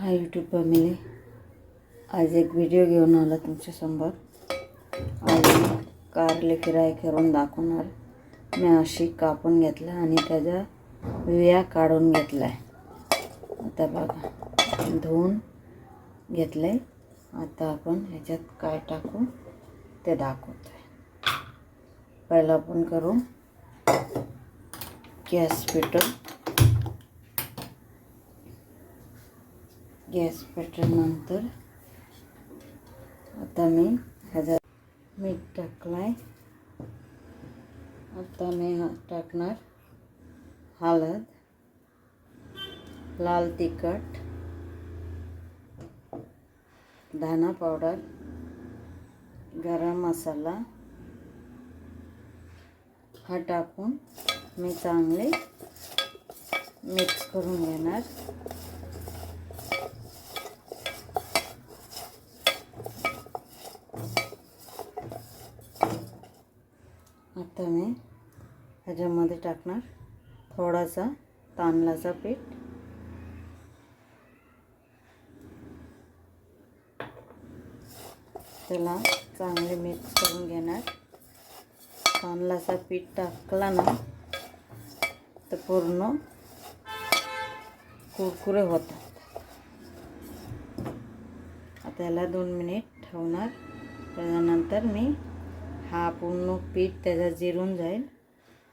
Hi YouTube family आज एक video घेऊन आला तुमच्यासमोर आज कारले किराय करून दाखवणार. मी अशी कापून घेतलं आणि त्याच्या विया काढून घेतल्या. आता बघा धुवून घेतलं आहे आता आपण ह्याच्यात काय टाकू ते दाखवतो आहे पहिलं आपण करू गॅस पेटवून गॅस पेटल्यानंतर आता मी हजार मीठ टाकलाय. आता मी टाकणार हळद लाल तिखट धना पावडर गरम मसाला. हा टाकून मी चांगले मिक्स करून घेणार. आता मी ह्याच्यामध्ये टाकणार थोडासा तांदळाचा पीठ. त्याला चांगले मिक्स करून घेणार. तांदळाचा पीठ टाकला ना तर पूर्ण कुरकुरे होतात. आता याला दोन मिनिट ठेवणार. त्याच्यानंतर मी हा पूर्ण पीठ त्याचा जिरून जाईल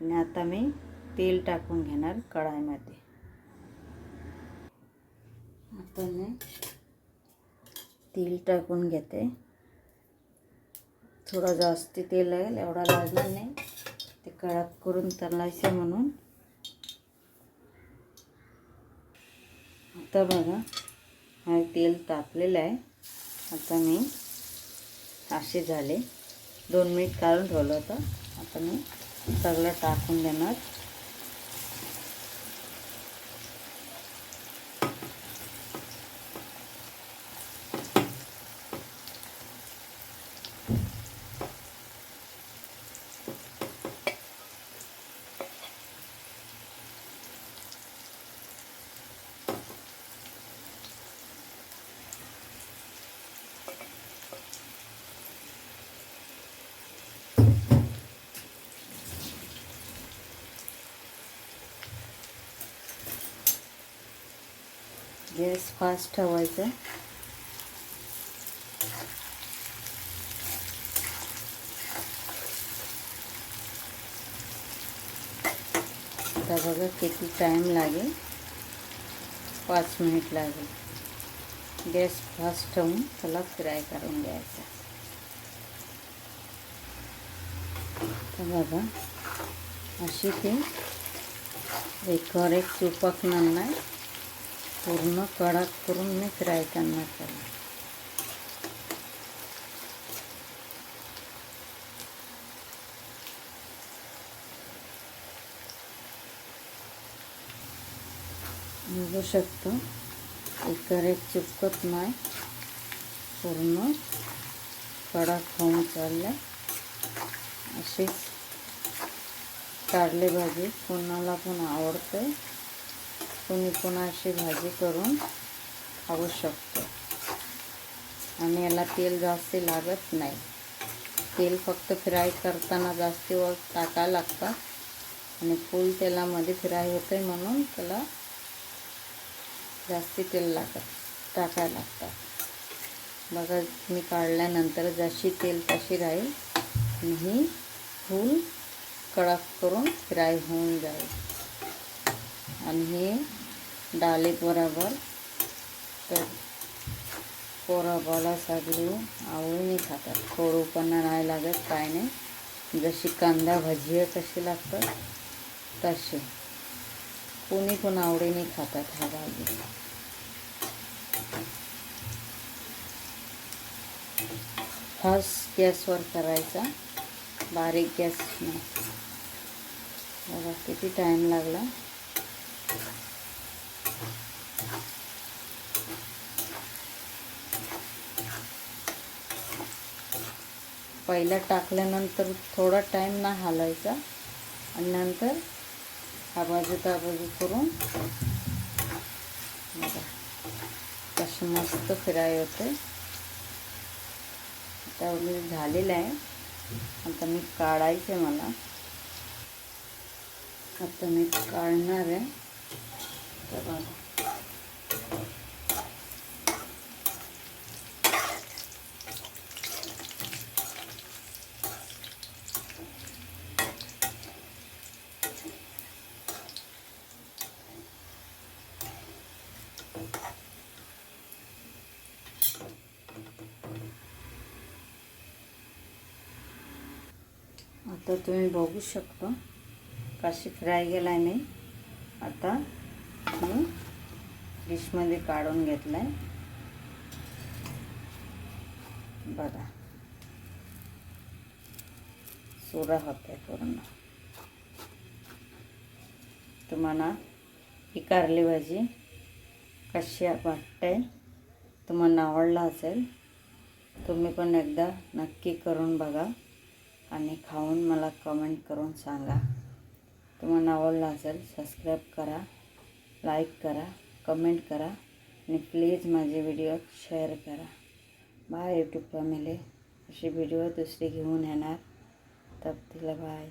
आणि आता मी तेल टाकून घेणार कढाईमध्ये. आता मी तेल टाकून घेते. थोडं जास्त तेल लागेल एवढा लागणार नाही. ते कडक करून तळायचे म्हणून. आता बघा हा तेल तापलेलं आहे. आता मी असे झाले. दोन मिनिट काढून ठेवलं होतं. आता मी सगळं टाकून देणार. गॅस फास्ट ठेवायचा आता बघा किती टाईम लागेल पाच मिनिट लागेल गॅस फास्ट ठेवून त्याला फ्राय करून घ्यायचा तर बघा अशी ते एकावर एक चिपकणार नाही पूर्ण कडक करून मी फ्राय करणार त्याला बघू शकतो. एकर एक चिपकत नाही. पूर्ण कडक होऊन चाललं अशीच काढले भाजी कोणाला पण आवडते. तुम्ही पण अशी भाजी करून खाऊ शकतो. आणि याला तेल जास्त लागत नाही. तेल फक्त फ्राय करताना जास्ती वर टाकायला लागतात आणि फुल तेलामध्ये फ्राय होते म्हणून त्याला जास्ती तेल लागत टाकायला लागतात बघा मी काढल्यानंतर जशी तेल तशी राहील आणि ही फूल कडक करून फ्राय होऊन जाईल. आणि हे डाले बरोबर तर पोराबाला सगळी आवडीने खातात. कडूपणा नाही लागत काय नाही. जशी कांदा भजी कशी लागतात तसे कोणी पण आवडीने खातात हा भाजी फास्ट गॅसवर करायचा. बारीक गॅस नाही. बघा किती टाईम लागला. पहिल्या टाकल्यानंतर थोडा टाईम ना हालायचा. आणि नंतर हा बाजू त्या बाजू करून बघा मस्त फ्राय होते. त्यावर मी झालेलं आहे. आता मी काढायचं आहे मला. आता मी काढणार आहे. आता तुम्ही बघू शकता कशी फ्राय गेला आहे मी. आता मी डिशमध्ये काढून घेतला आहे बघा. सुरा होत आहे पूर्ण. तुम्हाला ही कारली भाजी कशी वाटते तुम्हाला आवडला असेल तुम्ही पण एकदा नक्की करून बघा आणि खाऊन मला कमेंट करून सांगा. तुम्हाला आवडला असेल सबस्क्राईब करा. लाईक करा कमेंट करा आणि प्लीज माझे व्हिडिओ शेअर करा. बाय यूट्यूब फॅमिली असे व्हिडिओ दुसरी घेऊन येणार. तब तिला बाय